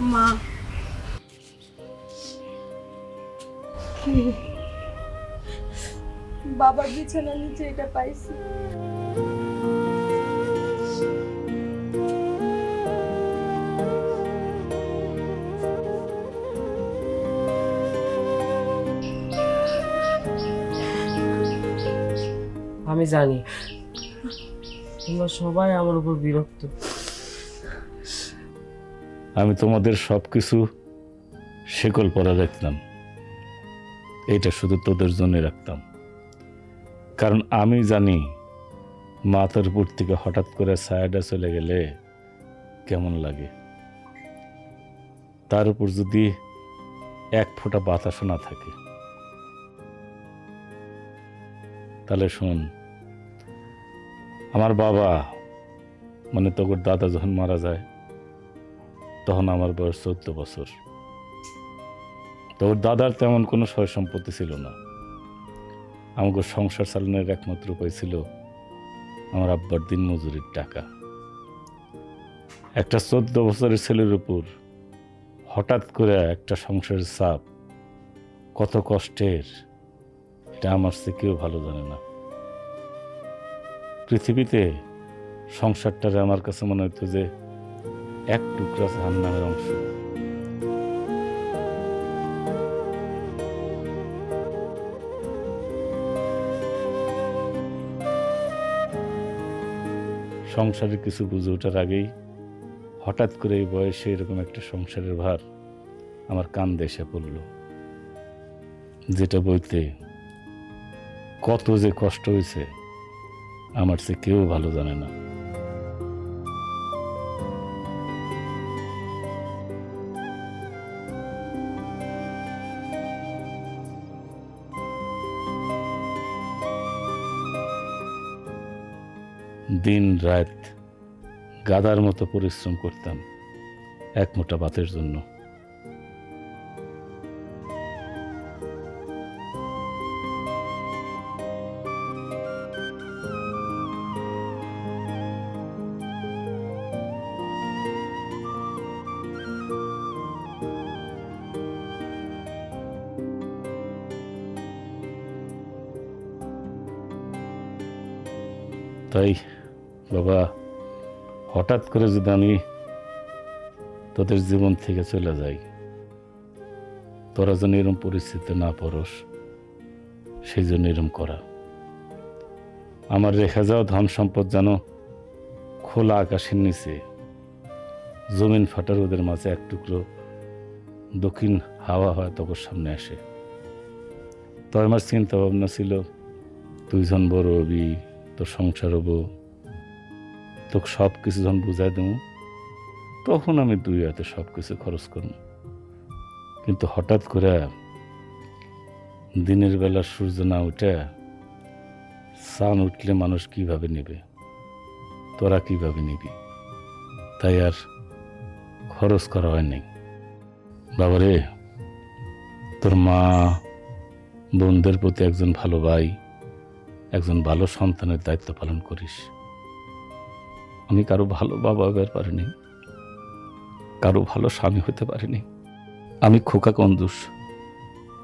মা। বাবার বিছানার নিচে এটা পাইছি। আমি জানি তোমরা সবাই আমার উপর বিরক্ত। আমি তোমাদের সব কিছু শেকল পরা রাখতাম। এটা শুধু তোদের জন্য রাখতাম। কারণ আমি জানি মাথার উপর থেকে হঠাৎ করে ছায়াটা চলে গেলে কেমন লাগে। তার উপর যদি এক ফোঁটা বাতাসও না থাকে। তাহলে শোন, আমার বাবা মানে তোর দাদা যখন মারা যায় তখন আমার বয়স চোদ্দ বছর। তো ওর দাদার তেমন কোনো সয় সম্পত্তি ছিল না। আমাকে সংসার চালানোর একমাত্র উপায় ছিল আমার আব্বার দিন মজুরির টাকা। একটা চোদ্দ বছরের ছেলের উপর হঠাৎ করে একটা সংসারের চাপ কত কষ্টের, এটা আমার সে কেউ ভালো জানে না। পৃথিবীতে সংসারটারে আমার কাছে মনে হতো যে এক টুকরা জাহান্নামের অংশ। সংসারে কিছু বুঝে ওঠার আগেই হঠাৎ করে এই বয়সে এরকম একটা সংসারের ভার আমার কান দেশে পড়ল। যেটা বইতে কত যে কষ্ট হয়েছে, আমার সে কেউ ভালো জানে না। দিন রাত গাদার মতো পরিশ্রম করতাম এক মোটা ভাতের জন্য। তাই বাবা, হঠাৎ করে যদি আমি তোদের জীবন থেকে চলে যাই, তোরা যেন এরম পরিস্থিতি না পড়স, সেই জন্য এরম করা। আমার রেখে যাওয়া ধন সম্পদ যেন খোলা আকাশের নিচে, জমিন ফাটার ওদের মাঝে এক টুকরো দক্ষিণ হাওয়া হয় তখন সামনে আসে। তো আমার চিন্তা ভাবনা ছিল দুইজন বড় হবি, তোর সংসার হব তোকে সব কিছু যখন বুঝাই দেবো, তখন আমি দুই হাতে সব কিছু খরচ করব। কিন্তু হঠাৎ করে দিনের বেলা সূর্য না উঠে সান উঠলে মানুষ কীভাবে নেবে? তোরা কীভাবে নিবি? তাই আর খরচ করা হয়নি বাবারে, তোর মা বোনদের প্রতি একজন ভালো ভাই, একজন ভালো সন্তানের দায়িত্ব পালন করিস। আমি কারও ভালো বাবা হতে পারিনি। কারও ভালো স্বামী হতে পারিনি। আমি খোকা কন্দুস।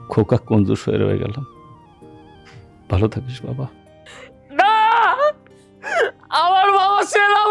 খোকা কন্দুস হয়ে রয়ে গেলাম। ভালো থাকিস বাবা। আমার বাবা সেরা